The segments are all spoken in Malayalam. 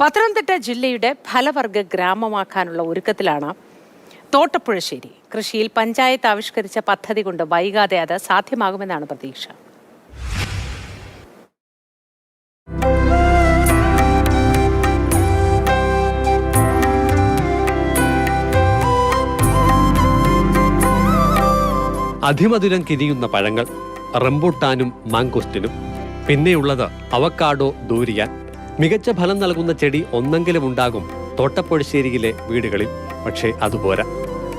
പത്തനംതിട്ട ജില്ലയുടെ ഫലവർഗ ഗ്രാമമാക്കാനുള്ള ഒരുക്കത്തിലാണ് തോട്ടപ്പുഴശ്ശേരി കൃഷിയിൽ പഞ്ചായത്ത് ആവിഷ്കരിച്ച പദ്ധതി കൊണ്ട് വൈകാതെ അത് സാധ്യമാകുമെന്നാണ് പ്രതീക്ഷ. അതിമധുരം കിരിയുന്ന പഴങ്ങൾ റംബൂട്ടാനും മാങ്കോസ്റ്റിനും പിന്നെയുള്ളത് അവക്കാഡോ ദൂരിയാൻ മികച്ച ഫലം നൽകുന്ന ചെടി ഒന്നെങ്കിലും ഉണ്ടാകും തോട്ടപ്പുഴശ്ശേരിയിലെ വീടുകളിൽ. പക്ഷേ അതുപോരാ.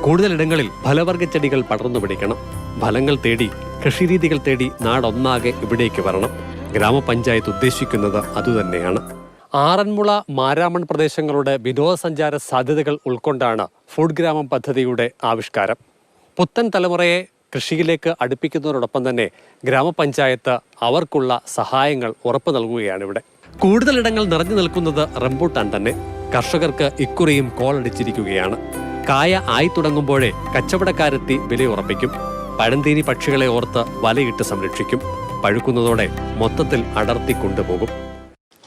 കൂടുതലിടങ്ങളിൽ ഫലവർഗ ചെടികൾ പടർന്നു പിടിക്കണം. ഫലങ്ങൾ തേടി കൃഷിരീതികൾ തേടി നാടൊന്നാകെ ഇവിടേക്ക് വരണം. ഗ്രാമപഞ്ചായത്ത് ഉദ്ദേശിക്കുന്നത് അതുതന്നെയാണ്. ആറന്മുള മാരാമൺ പ്രദേശങ്ങളുടെ വിനോദസഞ്ചാര സാധ്യതകൾ ഉൾക്കൊണ്ടാണ് ഫുഡ് ഗ്രാമം പദ്ധതിയുടെ ആവിഷ്കാരം. പുത്തൻ തലമുറയെ കൃഷിയിലേക്ക് അടുപ്പിക്കുന്നതോടൊപ്പം തന്നെ ഗ്രാമപഞ്ചായത്ത് അവർക്കുള്ള സഹായങ്ങൾ ഉറപ്പു നൽകുകയാണ് ഇവിടെ. കൂടുതലിടങ്ങൾ നിറഞ്ഞു നിൽക്കുന്നത് റംബൂട്ടാൻ തന്നെ. കർഷകർക്ക് ഇക്കുറിയും കോളടിച്ചിരിക്കുകയാണ്. കായ ആയി തുടങ്ങുമ്പോഴേ കച്ചവടക്കാരെത്തി വിലയുറപ്പിക്കും പഴന്തീനി പക്ഷികളെ ഓർത്ത് വലയിട്ട് സംരക്ഷിക്കും. പഴുക്കുന്നതോടെ മൊത്തത്തിൽ അടർത്തി കൊണ്ടുപോകും.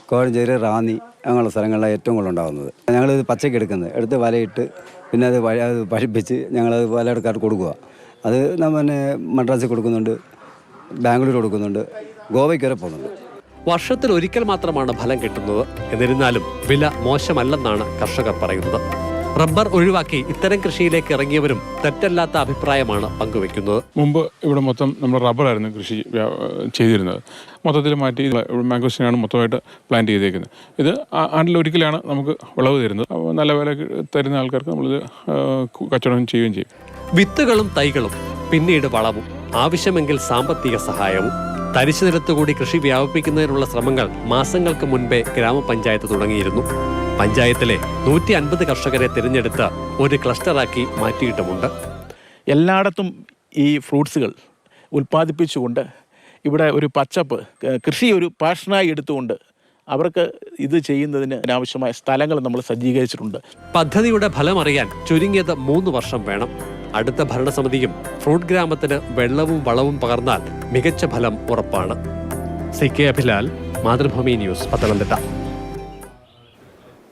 കോഴഞ്ചേരി റാന്നി അങ്ങനെയുള്ള സ്ഥലങ്ങളിലാണ് ഏറ്റവും കൂടുതൽ ഉണ്ടാകുന്നത്. ഞങ്ങളിത് പച്ചയ്ക്ക് എടുക്കുന്നത്. എടുത്ത് വലയിട്ട് പിന്നെ അത് വഴ- അത് പഴിപ്പിച്ച് ഞങ്ങളത് വലയെടുക്കാർ കൊടുക്കുക. അത് പിന്നെ മദ്രാസിൽ കൊടുക്കുന്നുണ്ട് ബാംഗ്ലൂർ കൊടുക്കുന്നുണ്ട് ഗോവയ്ക്ക് വരെ പോകുന്നുണ്ട്. വർഷത്തിൽ ഒരിക്കൽ മാത്രമാണ് ഫലം കിട്ടുന്നത്. എന്നിരുന്നാലും വില മോശമല്ലെന്നാണ് കർഷകർ പറയുന്നത്. റബ്ബർ ഒഴിവാക്കി ഇത്തരം കൃഷിയിലേക്ക് ഇറങ്ങിയവരും തെറ്റല്ലാത്ത അഭിപ്രായമാണ് പങ്കുവെക്കുന്നത്. മുമ്പ് ഇവിടെ മൊത്തം നമ്മൾ റബ്ബറായിരുന്നു കൃഷി ചെയ്തിരുന്നത്. മൊത്തത്തിൽ മാറ്റി മാംഗോസിനാണ് മൊത്തമായിട്ട് പ്ലാന്റ് ചെയ്തേക്കുന്നത്. ഇത് ആ- ആണ്ടിൽ ഒരിക്കലാണ് നമുക്ക് വിളവ് തരുന്നത്. നല്ല വില തരുന്ന ആൾക്കാർക്ക് നമ്മളിത് കച്ചവടം ചെയ്യുകയും ചെയ്യും. വിത്തുകളും തൈകളും പിന്നീട് വളവും ആവശ്യമെങ്കിൽ സാമ്പത്തിക സഹായവും തരിശു നിലത്തുകൂടി കൃഷി വ്യാപിപ്പിക്കുന്നതിനുള്ള ശ്രമങ്ങൾ മാസങ്ങൾക്ക് മുൻപേ ഗ്രാമപഞ്ചായത്ത് തുടങ്ങിയിരുന്നു. പഞ്ചായത്തിലെ നൂറ്റി അൻപത് കർഷകരെ തിരഞ്ഞെടുത്ത് ഒരു ക്ലസ്റ്ററാക്കി മാറ്റിയിട്ടുമുണ്ട്. എല്ലായിടത്തും ഈ ഫ്രൂട്ട്സുകൾ ഉൽപ്പാദിപ്പിച്ചുകൊണ്ട് ഇവിടെ ഒരു പച്ചപ്പ് കൃഷി ഒരു പാഷനായി എടുത്തുകൊണ്ട് അവർക്ക് ഇത് ചെയ്യുന്നതിന് ആവശ്യമായ സ്ഥലങ്ങൾ നമ്മൾ സജ്ജീകരിച്ചിട്ടുണ്ട്. പദ്ധതിയുടെ ഫലം അറിയാൻ ചുരുങ്ങിയത് മൂന്ന് വർഷം വേണം. അടുത്ത ഭരണസമിതിയും ഫ്രൂട്ട് ഗ്രാമത്തിന് വെള്ളവും വളവും പകർന്നാൽ മികച്ച ഫലം ഉറപ്പാണ്. C K Abhilal Mathrubhumi news Pathanamthitta.